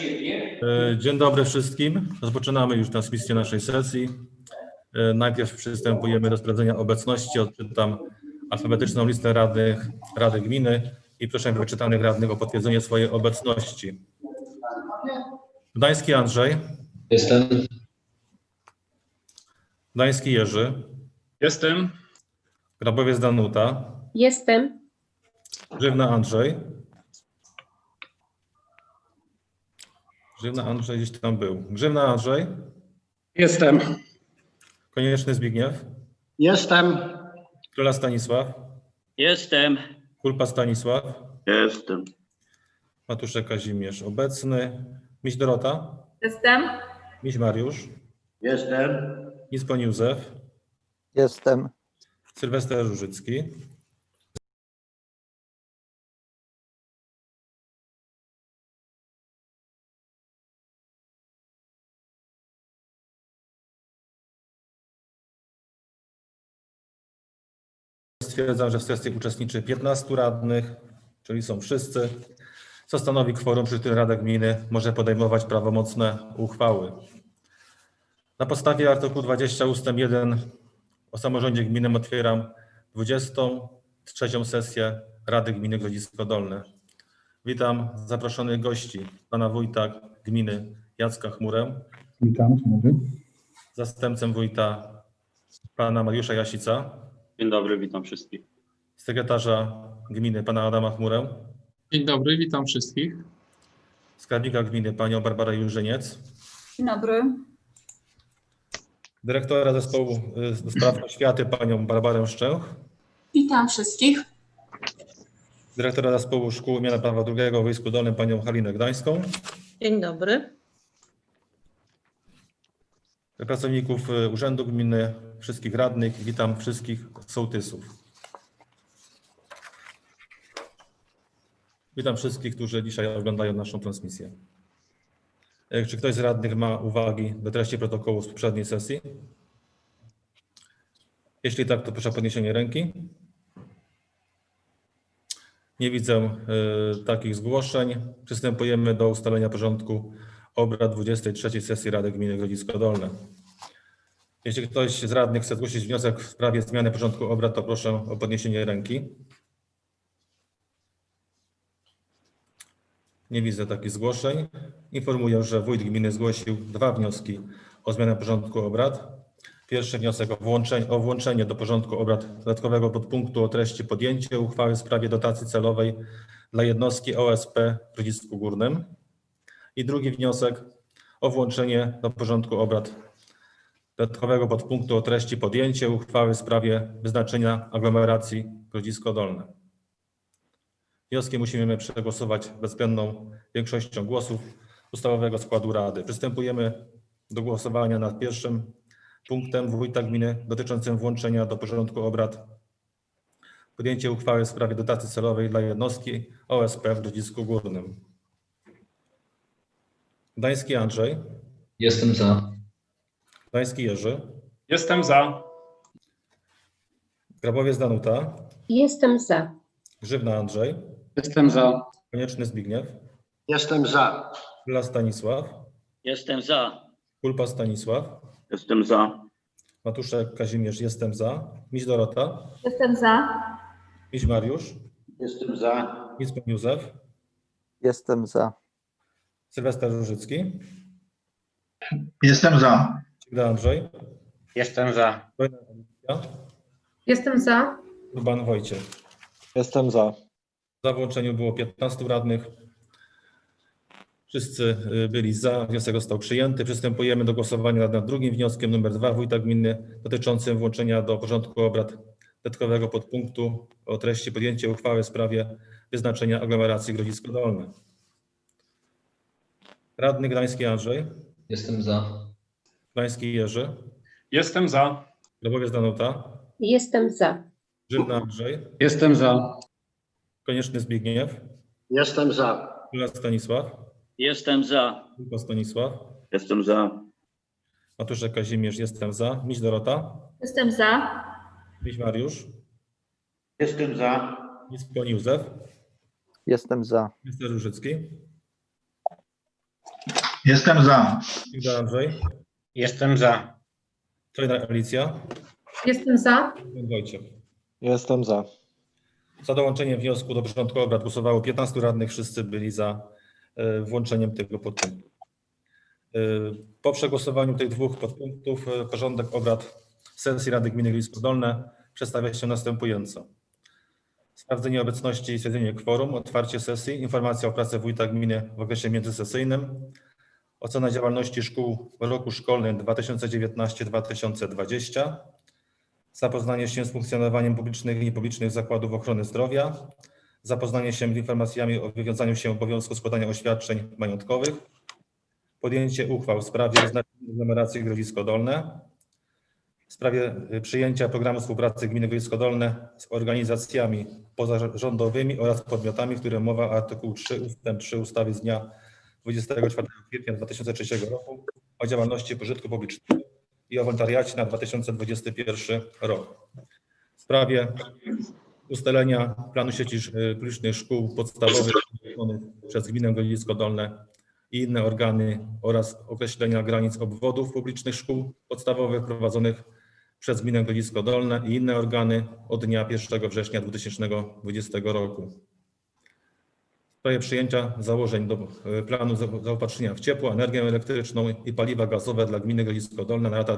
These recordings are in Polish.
E, Dzień dobry wszystkim. Rozpoczynamy już transmisję naszej sesji. E, Najpierw przystępujemy do sprawdzenia obecności. Odczytam alfabetyczną listę radnych Rady Gminy i proszę wyczytanych radnych o potwierdzenie swojej obecności. Gdański Andrzej, Jestem. Gdański Jerzy, Jestem. Grabowiec Danuta, Jestem. Grzywna Andrzej. Grzywna Andrzej gdzieś tam był. Grzywna Andrzej, Jestem. Konieczny Zbigniew, Jestem. Króla Stanisław, Jestem. Kulpa Stanisław, Jestem. Matuszek Kazimierz obecny, Miś Dorota, Jestem. Miś Mariusz, Jestem. Nispon Józef, Jestem. Sylwester Żużycki. Stwierdzam, że w sesji uczestniczy 15 radnych, czyli są wszyscy, co stanowi kworum, przy którym Rada Gminy może podejmować prawomocne uchwały. Na podstawie artykułu 20 ust. 1 o samorządzie gminnym otwieram 23. sesję Rady Gminy Grodzisko Dolne. Witam zaproszonych gości, pana wójta gminy Jacka Chmurę, Witam, dzień dobry. zastępcę wójta pana Mariusza Jasica, Dzień dobry, witam wszystkich. sekretarza gminy pana Adama Chmurę, Dzień dobry, witam wszystkich. skarbnika gminy panią Barbarę Jurzyniec, Dzień dobry. dyrektora zespołu y, do spraw oświaty panią Barbarę Szczęch, Witam wszystkich. dyrektora zespołu szkół imienia prawa drugiego w Wojsku Dolnym panią Halinę Gdańską, Dzień dobry. Pracowników y, Urzędu Gminy, wszystkich radnych. Witam wszystkich sołtysów. Witam wszystkich, którzy dzisiaj oglądają naszą transmisję. E, Czy ktoś z radnych ma uwagi do treści protokołu z poprzedniej sesji? Jeśli tak, to proszę o podniesienie ręki. Nie widzę y, takich zgłoszeń. Przystępujemy do ustalenia porządku obrad 23 sesji Rady Gminy Grodzisko Dolne. Jeśli ktoś z radnych chce zgłosić wniosek w sprawie zmiany porządku obrad, to proszę o podniesienie ręki. Nie widzę takich zgłoszeń. Informuję, że wójt gminy zgłosił dwa wnioski o zmianę porządku obrad. Pierwszy wniosek o włączenie, o włączenie do porządku obrad dodatkowego podpunktu o treści podjęcie uchwały w sprawie dotacji celowej dla jednostki OSP w Grodzisku Górnym. I drugi wniosek o włączenie do porządku obrad dodatkowego podpunktu o treści podjęcie uchwały w sprawie wyznaczenia aglomeracji Grodzisko Dolne. Wnioski musimy przegłosować bezwzględną większością głosów ustawowego składu Rady. Przystępujemy do głosowania nad pierwszym punktem wójta gminy dotyczącym włączenia do porządku obrad podjęcie uchwały w sprawie dotacji celowej dla jednostki OSP w Grodzisku Górnym. Gdański Andrzej, Jestem za. Gdański Jerzy, Jestem za. Grabowiec Danuta, Jestem za. Grzywna Andrzej, Jestem za. Konieczny Zbigniew, Jestem za. Kula Stanisław, Jestem za. Kulpa Stanisław, Jestem za. Matuszek Kazimierz, jestem za, Miś Dorota, Jestem za. Miś Mariusz, Jestem za. Mispon Józef, Jestem za. Sylwester Różycki, Jestem za. Cigda Andrzej, Jestem za. Wojna Jestem za. Urban Wojciech. Jestem za. Za włączeniu było 15 radnych. Wszyscy y, byli za. Wniosek został przyjęty. Przystępujemy do głosowania nad drugim wnioskiem numer dwa wójta gminy dotyczącym włączenia do porządku obrad dodatkowego podpunktu o treści podjęcie uchwały w sprawie wyznaczenia aglomeracji Grodzisko Dolne. Radny Gdański Andrzej, Jestem za. Gdański Jerzy, Jestem za. Grabowiec Danuta, Jestem za. Żywna Andrzej, Jestem za. Konieczny Zbigniew, Jestem za. Kula Stanisław, Jestem za. Kulpa Stanisław, Jestem za. Matuszek Kazimierz, jestem za. Miś Dorota, Jestem za. Miś Mariusz, Jestem za. Mispon Józef, Jestem za. Minister Różycki, Jestem za. Duda Andrzej, Jestem za. Trojna Alicja, Jestem za. Wojciech. Jestem za. Za dołączeniem wniosku do porządku obrad głosowało 15 radnych, wszyscy byli za e, włączeniem tego podpunktu. E, Po przegłosowaniu tych dwóch podpunktów e, porządek obrad sesji Rady Gminy Gliwisko Dolne przedstawia się następująco. Sprawdzenie obecności i stwierdzenie kworum, otwarcie sesji, informacja o pracy wójta gminy w okresie międzysesyjnym, ocena działalności szkół w roku szkolnym 2019-2020, zapoznanie się z funkcjonowaniem publicznych i niepublicznych zakładów ochrony zdrowia, zapoznanie się z informacjami o wywiązaniu się obowiązku składania oświadczeń majątkowych, podjęcie uchwał w sprawie znaczenia aglomeracji Grodzisko Dolne, w sprawie y, przyjęcia programu współpracy gminy Grodzisko Dolne z organizacjami pozarządowymi oraz podmiotami, w którym mowa artykuł 3 ust. 3 ustawy z dnia 24 kwietnia 2003 roku o działalności pożytku publicznego i o wolontariacie na 2021 rok. W sprawie ustalenia planu sieci y, publicznych szkół podstawowych przez gminę Grodzisko Dolne i inne organy oraz określenia granic obwodów publicznych szkół podstawowych prowadzonych przez gminę Grodzisko Dolne i inne organy od dnia 1 września 2020 roku. W sprawie przyjęcia założeń do y, planu za- zaopatrzenia w ciepło, energię elektryczną i paliwa gazowe dla gminy Grodzisko Dolne na lata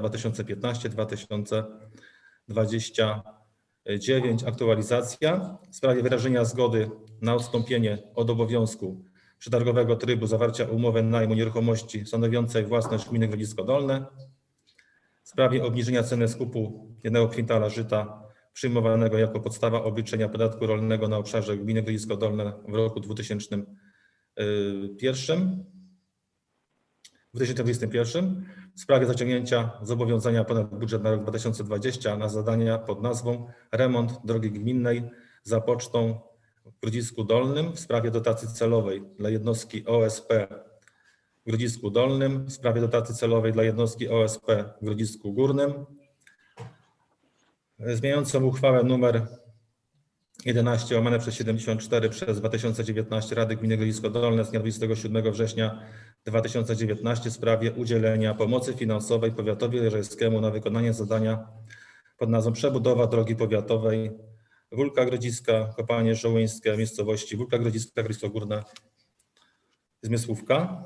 2015-2029. Aktualizacja w sprawie wyrażenia zgody na odstąpienie od obowiązku przetargowego trybu zawarcia umowy najmu nieruchomości stanowiącej własność gminy Grodzisko Dolne. W sprawie obniżenia ceny skupu jednego kwintala żyta przyjmowanego jako podstawa obliczenia podatku rolnego na obszarze gminy Grodzisko Dolne w roku 2001. 2021 w sprawie zaciągnięcia zobowiązania ponad budżet na rok 2020 na zadania pod nazwą Remont drogi gminnej za pocztą w Grodzisku Dolnym w sprawie dotacji celowej dla jednostki OSP w Grodzisku Dolnym, w sprawie dotacji celowej dla jednostki OSP w Grodzisku Górnym, zmieniającą uchwałę numer 11 łamane przez 74 przez 2019 Rady Gminy Grodzisko Dolne z dnia 27 września 2019 w sprawie udzielenia pomocy finansowej powiatowi jeżelskiemu na wykonanie zadania pod nazwą przebudowa drogi powiatowej Wólka Grodziska, Kopalnie Żołyńskie, miejscowości Wólka Grodziska, Grodzisko Górne, Zmysłówka.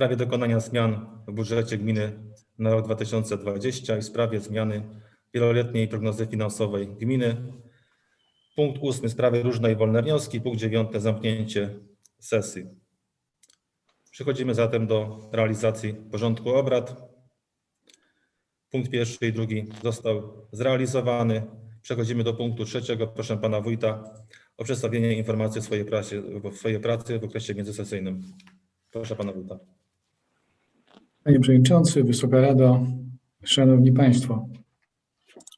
Sprawie dokonania zmian w budżecie gminy na rok 2020 i w sprawie zmiany wieloletniej prognozy finansowej gminy. Punkt ósmy, sprawy różne i wolne wnioski. Punkt dziewiąty, zamknięcie sesji. Przechodzimy zatem do realizacji porządku obrad. Punkt pierwszy i drugi został zrealizowany. Przechodzimy do punktu trzeciego. Proszę pana wójta o przedstawienie informacji o swojej pracy, o swojej pracy w okresie międzysesyjnym. Proszę pana wójta. Panie Przewodniczący, Wysoka Rado, Szanowni Państwo.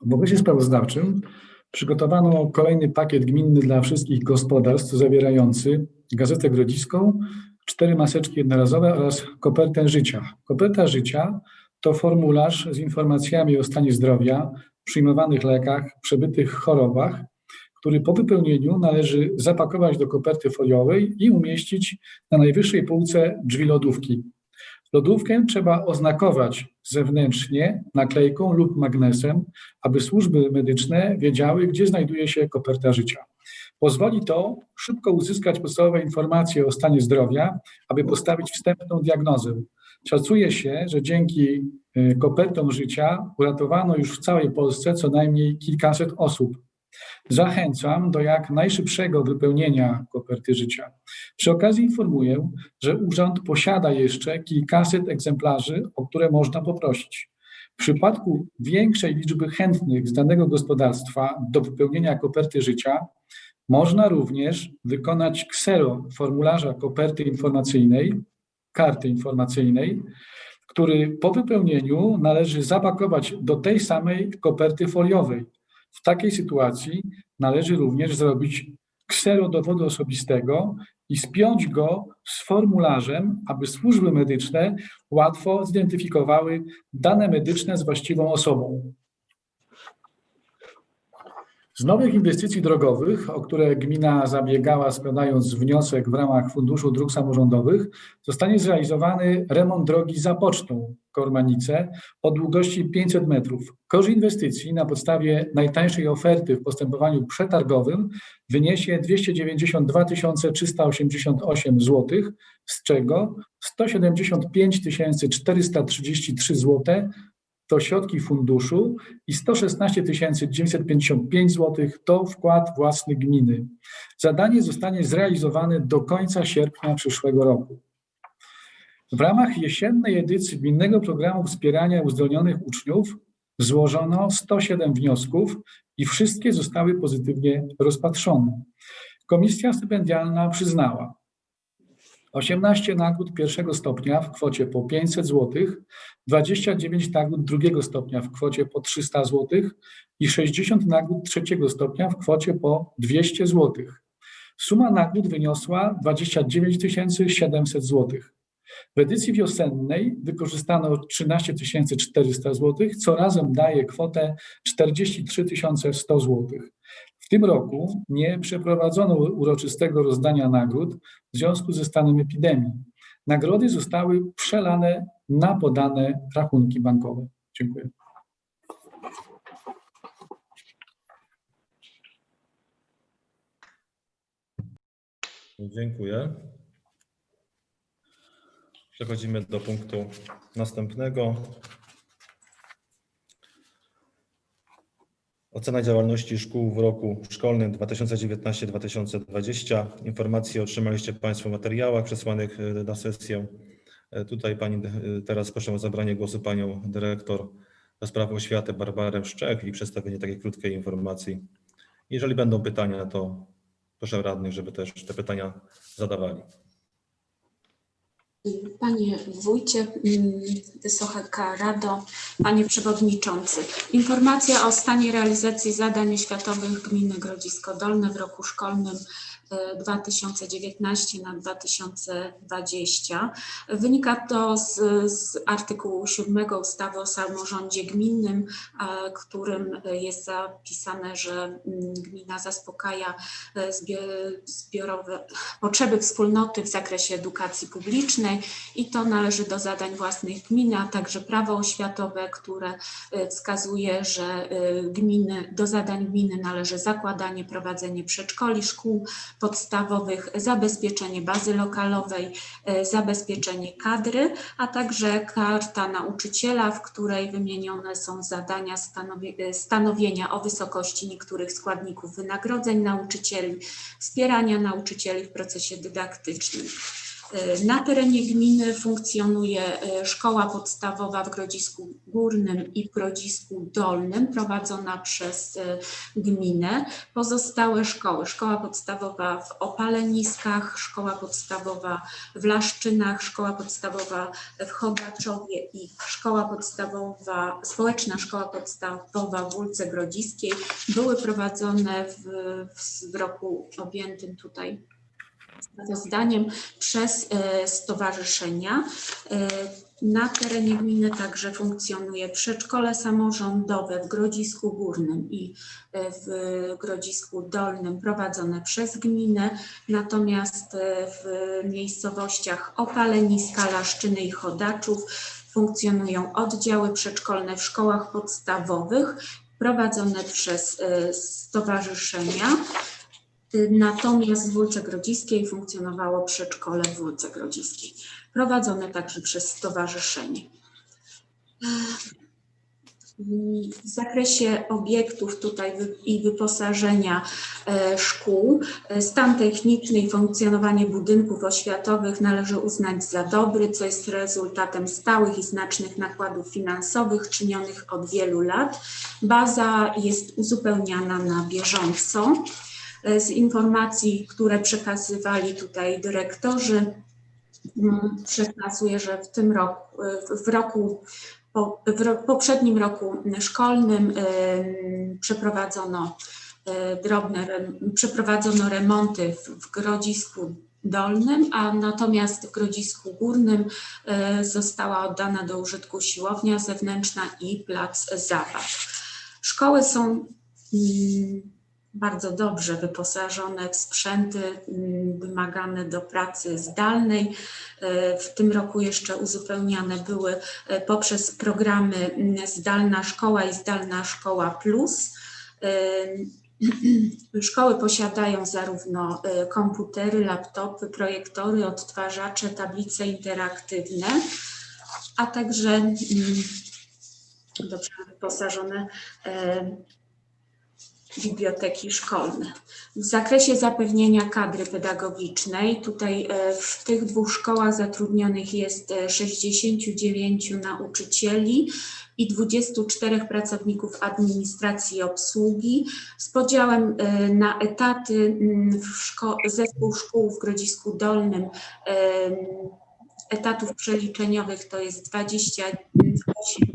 W okresie sprawozdawczym przygotowano kolejny pakiet gminny dla wszystkich gospodarstw zawierający gazetę grodziską, cztery maseczki jednorazowe oraz kopertę życia. Koperta życia to formularz z informacjami o stanie zdrowia, przyjmowanych lekach, przebytych chorobach, który po wypełnieniu należy zapakować do koperty foliowej i umieścić na najwyższej półce drzwi lodówki. Lodówkę trzeba oznakować zewnętrznie naklejką lub magnesem, aby służby medyczne wiedziały, gdzie znajduje się koperta życia. Pozwoli to szybko uzyskać podstawowe informacje o stanie zdrowia, aby postawić wstępną diagnozę. Szacuje się, że dzięki y, kopertom życia uratowano już w całej Polsce co najmniej kilkaset osób. Zachęcam do jak najszybszego wypełnienia koperty życia. Przy okazji informuję, że urząd posiada jeszcze kilkaset egzemplarzy, o które można poprosić. W przypadku większej liczby chętnych z danego gospodarstwa do wypełnienia koperty życia, można również wykonać ksero formularza koperty informacyjnej, karty informacyjnej, który po wypełnieniu należy zapakować do tej samej koperty foliowej. W takiej sytuacji należy również zrobić ksero dowodu osobistego i spiąć go z formularzem, aby służby medyczne łatwo zidentyfikowały dane medyczne z właściwą osobą. Z nowych inwestycji drogowych, o które gmina zabiegała składając wniosek w ramach Funduszu Dróg Samorządowych, zostanie zrealizowany remont drogi za pocztą Kormanice o długości 500 metrów. Koszt inwestycji na podstawie najtańszej oferty w postępowaniu przetargowym wyniesie 292 388 zł, z czego 175 433 zł to środki funduszu i 116 955 zł to wkład własny gminy. Zadanie zostanie zrealizowane do końca sierpnia przyszłego roku. W ramach jesiennej edycji Gminnego Programu Wspierania Uzdolnionych Uczniów złożono 107 wniosków i wszystkie zostały pozytywnie rozpatrzone. Komisja stypendialna przyznała 18 nagród pierwszego stopnia w kwocie po 500 zł, 29 nagród drugiego stopnia w kwocie po 300 zł i 60 nagród trzeciego stopnia w kwocie po 200 zł. Suma nagród wyniosła 29 700 zł. W edycji wiosennej wykorzystano 13 400 zł, co razem daje kwotę 43 100 zł. W tym roku nie przeprowadzono uroczystego rozdania nagród w związku ze stanem epidemii. Nagrody zostały przelane na podane rachunki bankowe. Dziękuję. Dziękuję. Przechodzimy do punktu następnego. Ocena działalności szkół w roku szkolnym 2019-2020. Informacje otrzymaliście Państwo w materiałach przesłanych e, na sesję. E, Tutaj pani, e, teraz proszę o zabranie głosu panią dyrektor do spraw oświaty Barbarę Szczech i przedstawienie takiej krótkiej informacji. Jeżeli będą pytania, to proszę radnych, żeby też te pytania zadawali. Panie Wójcie, mm, Wysoka Rado, Panie Przewodniczący. Informacja o stanie realizacji zadań oświatowych Gminy Grodzisko Dolne w roku szkolnym 2019 na 2020. Wynika to z, z artykułu 7 ustawy o samorządzie gminnym, którym jest zapisane, że mm, gmina zaspokaja e, zbiorowe potrzeby wspólnoty w zakresie edukacji publicznej i to należy do zadań własnych gminy, a także prawo oświatowe, które e, wskazuje, że e, gminy, do zadań gminy należy zakładanie, prowadzenie przedszkoli, szkół podstawowych, zabezpieczenie bazy lokalowej, e, zabezpieczenie kadry, a także karta nauczyciela, w której wymienione są zadania stanowi- e, stanowienia o wysokości niektórych składników wynagrodzeń nauczycieli, wspierania nauczycieli w procesie dydaktycznym. E, Na terenie gminy funkcjonuje e, szkoła podstawowa w Grodzisku Górnym i w Grodzisku Dolnym prowadzona przez e, gminę. Pozostałe szkoły, szkoła podstawowa w Opaleniskach, szkoła podstawowa w Laszczynach, szkoła podstawowa w Chodaczowie i szkoła podstawowa, społeczna szkoła podstawowa w Wólce Grodziskiej były prowadzone w, w roku objętym tutaj sprawozdaniem przez e, stowarzyszenia. E, Na terenie gminy także funkcjonuje przedszkole samorządowe w Grodzisku Górnym i e, w Grodzisku Dolnym prowadzone przez gminę, natomiast w miejscowościach Opaleniska, Laszczyny i Chodaczów funkcjonują oddziały przedszkolne w szkołach podstawowych prowadzone przez stowarzyszenia. Natomiast w Wólce Grodziskiej funkcjonowało przedszkole w Wólce Grodziskiej, prowadzone także przez stowarzyszenie. W zakresie obiektów tutaj i wyposażenia e, szkół, e, stan techniczny i funkcjonowanie budynków oświatowych należy uznać za dobry, co jest rezultatem stałych i znacznych nakładów finansowych czynionych od wielu lat. Baza jest uzupełniana na bieżąco. E, Z informacji, które przekazywali tutaj dyrektorzy, mm, przekazuję, że w tym roku, e, w- roku w poprzednim roku szkolnym em, przeprowadzono e, drobne, przeprowadzono remonty w, w Grodzisku Dolnym, a natomiast w Grodzisku Górnym e, została oddana do użytku siłownia zewnętrzna i plac zabaw. Szkoły są mm, bardzo dobrze wyposażone w sprzęty mm, wymagane do pracy zdalnej. E, W tym roku jeszcze uzupełniane były e, poprzez programy mm, Zdalna Szkoła i Zdalna Szkoła Plus. E, Szkoły posiadają zarówno komputery, laptopy, projektory, odtwarzacze, tablice interaktywne, a także mm, dobrze wyposażone biblioteki szkolne. W zakresie zapewnienia kadry pedagogicznej, tutaj e, w tych dwóch szkołach zatrudnionych jest e, 69 nauczycieli i 24 pracowników administracji i obsługi z podziałem e, na etaty mm, w szko- zespół szkół w Grodzisku Dolnym etatów przeliczeniowych to jest 28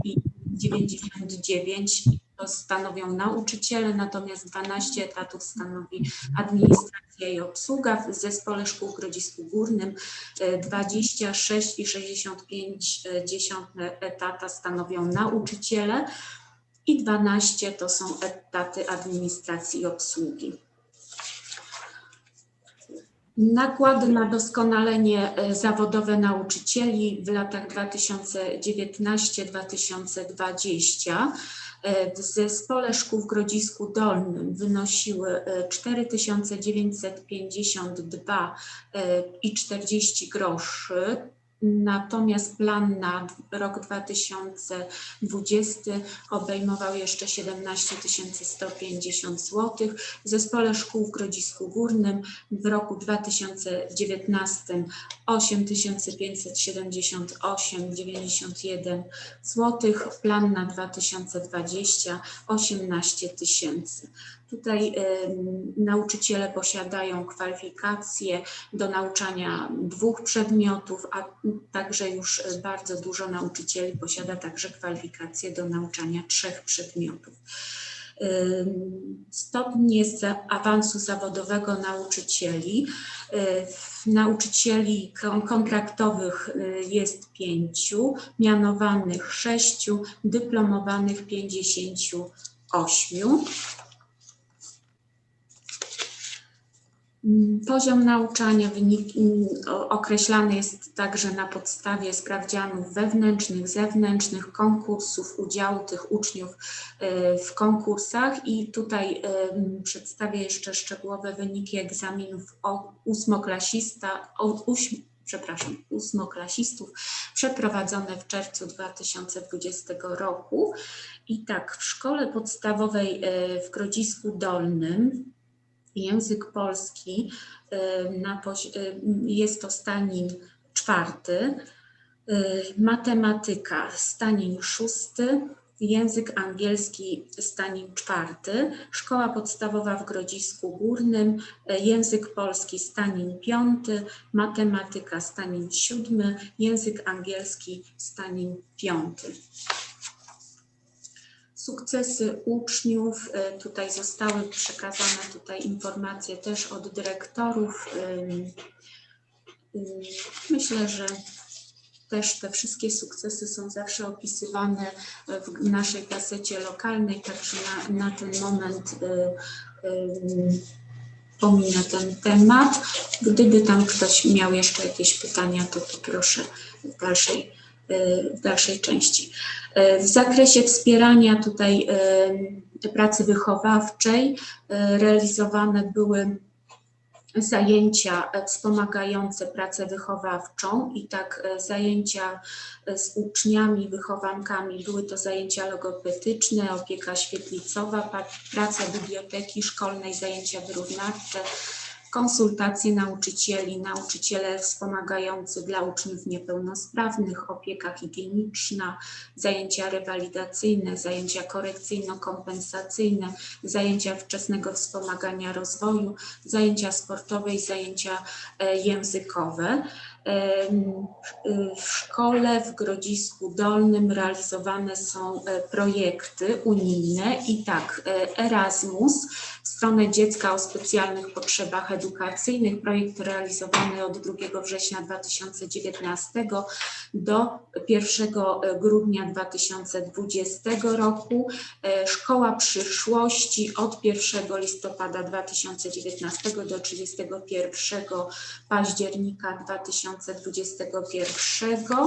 i 99 to stanowią nauczyciele, natomiast 12 etatów stanowi administracja i obsługa. W zespole szkół w Grodzisku Górnym e, 26 i 65 dziesiątne etata stanowią nauczyciele i 12 to są etaty administracji i obsługi. Nakłady na doskonalenie e, zawodowe nauczycieli w latach 2019-2020 e, w zespole szkół w Grodzisku Dolnym wynosiły e, 4952 e, i 40 groszy. Natomiast plan na rok 2020 obejmował jeszcze 17 150 zł. W zespole szkół w Grodzisku Górnym w roku 2019 8578,91 zł. Plan na 2020 18 tysięcy. Tutaj nauczyciele posiadają kwalifikacje do nauczania dwóch przedmiotów, a także już e, bardzo dużo nauczycieli posiada także kwalifikacje do nauczania trzech przedmiotów. Stopnie awansu zawodowego nauczycieli. w- Nauczycieli kon- kontraktowych y, jest pięciu, mianowanych sześciu, dyplomowanych pięćdziesięciu ośmiu. Poziom nauczania mm, określany jest także na podstawie sprawdzianów wewnętrznych, zewnętrznych, konkursów, udziału tych uczniów e, w konkursach i tutaj em, przedstawię jeszcze szczegółowe wyniki egzaminów ósmoklasista, przepraszam, ósmoklasistów przeprowadzone w czerwcu 2020 roku. I tak, w szkole podstawowej e, w Grodzisku Dolnym język polski y, y, jest to stanin czwarty, y, matematyka stanin szósty, język angielski stanin czwarty, szkoła podstawowa w Grodzisku Górnym, język polski stanin piąty, matematyka stanin siódmy, język angielski stanin piąty. Sukcesy uczniów, y, tutaj zostały przekazane tutaj informacje też od dyrektorów. Myślę, że też te wszystkie sukcesy są zawsze opisywane w naszej gazecie lokalnej, także na, na ten moment ym, pominę ten temat. Gdyby tam ktoś miał jeszcze jakieś pytania, to poproszę w dalszej, y, w dalszej części. E, W zakresie wspierania tutaj e, pracy wychowawczej e, realizowane były zajęcia wspomagające pracę wychowawczą i tak zajęcia z uczniami, wychowankami. Były to zajęcia logopedyczne, opieka świetlicowa, praca biblioteki szkolnej, zajęcia wyrównawcze, konsultacje nauczycieli, nauczyciele wspomagający dla uczniów niepełnosprawnych, opieka higieniczna, zajęcia rewalidacyjne, zajęcia korekcyjno-kompensacyjne, zajęcia wczesnego wspomagania rozwoju, zajęcia sportowe i zajęcia e, językowe. W szkole w Grodzisku Dolnym realizowane są e, projekty unijne i tak e, Erasmus stronę dziecka o specjalnych potrzebach edukacyjnych, projekt realizowany od 2 września 2019 do 1 grudnia 2020 roku. E, Szkoła Przyszłości od 1 listopada 2019 do 31 października 2021.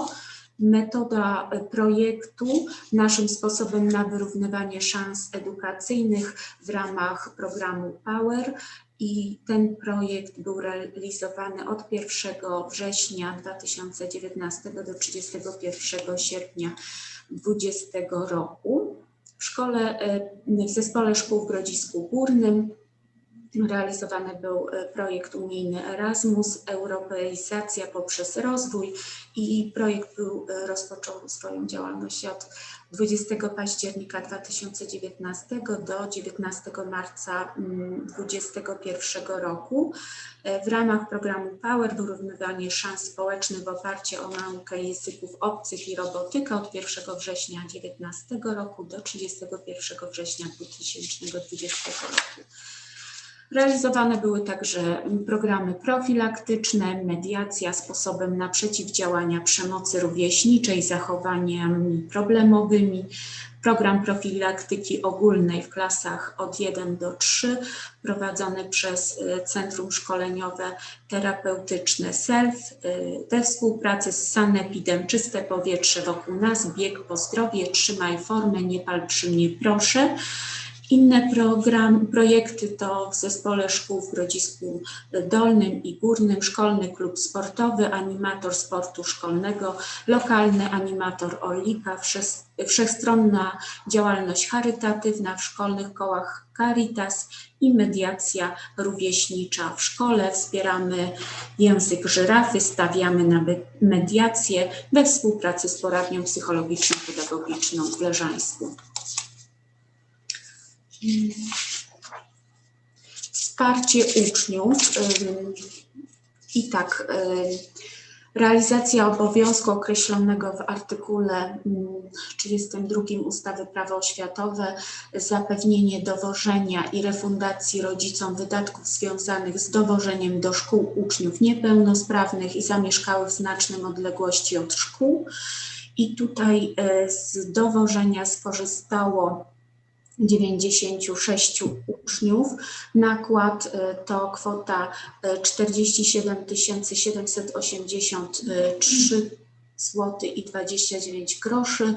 Metoda e, projektu naszym sposobem na wyrównywanie szans edukacyjnych w ramach programu POWER i ten projekt był realizowany od 1 września 2019 do 31 sierpnia 2020 roku. W szkole, e, w zespole szkół w Grodzisku Górnym realizowany był e, projekt unijny Erasmus, Europeizacja poprzez rozwój i projekt był, e, rozpoczął swoją działalność od 20 października 2019 do 19 marca mm, 2021 roku. E, W ramach programu POWER wyrównywanie szans społecznych w oparciu o naukę języków obcych i robotykę od 1 września 2019 roku do 31 września 2020 roku. Realizowane były także programy profilaktyczne, mediacja sposobem na przeciwdziałania przemocy rówieśniczej, zachowaniami problemowymi, program profilaktyki ogólnej w klasach od 1 do 3 prowadzony przez y, Centrum Szkoleniowe Terapeutyczne SELF y, we współpracy z Sanepidem Czyste Powietrze wokół nas, bieg po zdrowie, trzymaj formę, nie pal przy mnie proszę. Inne program, projekty to w Zespole Szkół w Grodzisku Dolnym i Górnym, Szkolny Klub Sportowy, Animator Sportu Szkolnego, Lokalny Animator Orlika, Wszechstronna Działalność Charytatywna w Szkolnych Kołach Caritas i Mediacja Rówieśnicza w Szkole. Wspieramy język żyrafy, stawiamy na mediację we współpracy z Poradnią Psychologiczno-Pedagogiczną w Leżańsku. Wsparcie uczniów. I tak, realizacja obowiązku określonego w artykule ym, 32 ustawy Prawo oświatowe, zapewnienie dowożenia i refundacji rodzicom wydatków związanych z dowożeniem do szkół uczniów niepełnosprawnych i zamieszkałych w znacznym odległości od szkół. I tutaj e, z dowożenia skorzystało 96 uczniów. Nakład y, to kwota y, 47 783 zł i 29 groszy. Y,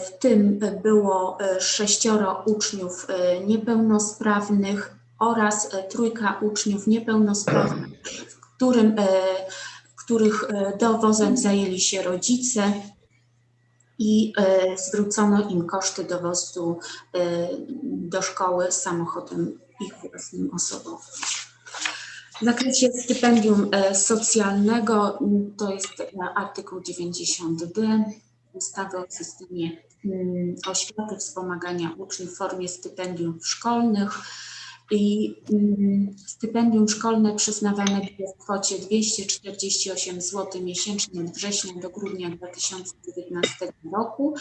W tym było y, sześcioro uczniów niepełnosprawnych oraz trójka uczniów niepełnosprawnych, w którym, których dowozem zajęli się rodzice i e, zwrócono im koszty dowozu e, do szkoły samochodem ich własnym osobowym. W zakresie stypendium e, socjalnego m, to jest artykuł 90d ustawy o systemie mm, oświaty wspomagania uczniów w formie stypendiów szkolnych. I mm, stypendium szkolne przyznawane było w kwocie 248 zł miesięcznie od września do grudnia 2019 roku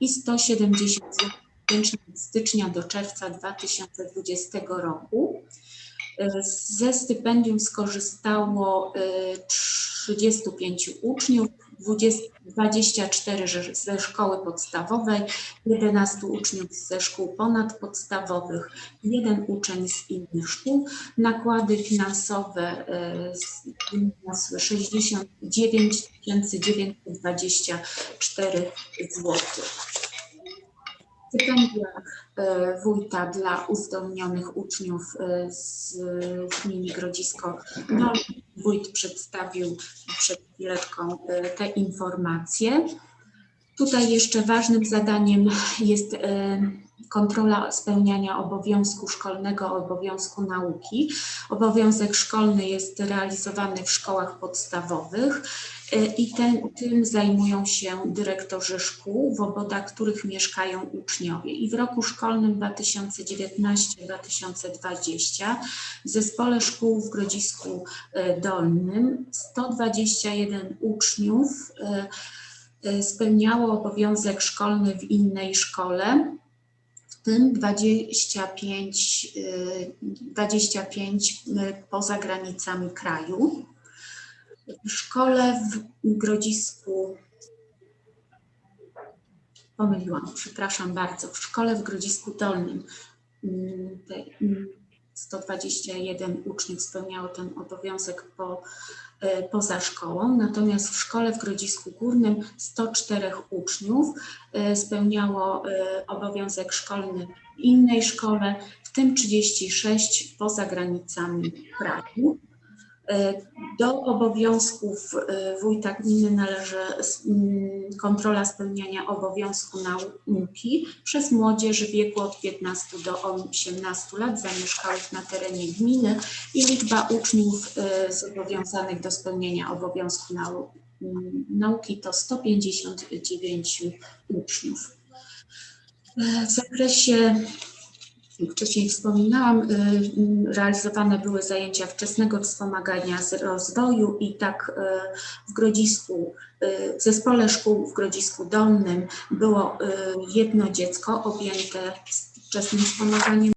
i 170 zł miesięcznie od stycznia do czerwca 2020 roku. Ze stypendium skorzystało y, 35 uczniów, 20, 24 że- ze szkoły podstawowej, 11 uczniów ze szkół ponadpodstawowych, jeden uczeń z innych szkół. Nakłady finansowe z- wyniosły 69 924 zł. Stypendia e, wójta dla uzdolnionych uczniów e, z gminy Grodzisko. No, wójt przedstawił przed chwileczką e, te informacje. Tutaj jeszcze ważnym zadaniem jest kontrola spełniania obowiązku szkolnego, obowiązku nauki. Obowiązek szkolny jest realizowany w szkołach podstawowych I ten, tym zajmują się dyrektorzy szkół, w obwodach których mieszkają uczniowie. I w roku szkolnym 2019-2020 w Zespole Szkół w Grodzisku y, Dolnym 121 uczniów y, spełniało obowiązek szkolny w innej szkole, w tym 25, y, 25 y, poza granicami kraju. W szkole w Grodzisku, pomyliłam, przepraszam bardzo, w szkole w Grodzisku Dolnym. Mm, te, mm, 121 uczniów spełniało ten obowiązek po, e, poza szkołą, natomiast w szkole w Grodzisku Górnym 104 uczniów e, spełniało e, obowiązek szkolny w innej szkole, w tym 36 poza granicami kraju. E, Do obowiązków e, wójta gminy należy mm, kontrola spełniania obowiązku nauki przez młodzież w wieku od 15 do 18 lat zamieszkałych na terenie gminy i liczba uczniów e, zobowiązanych do spełnienia obowiązku mm, nauki to 159 uczniów. W zakresie jak wcześniej wspominałam, y, y, realizowane były zajęcia wczesnego wspomagania z rozwoju i tak y, w Grodzisku, w zespole szkół w Grodzisku Dolnym było jedno dziecko objęte wczesnym wspomaganiem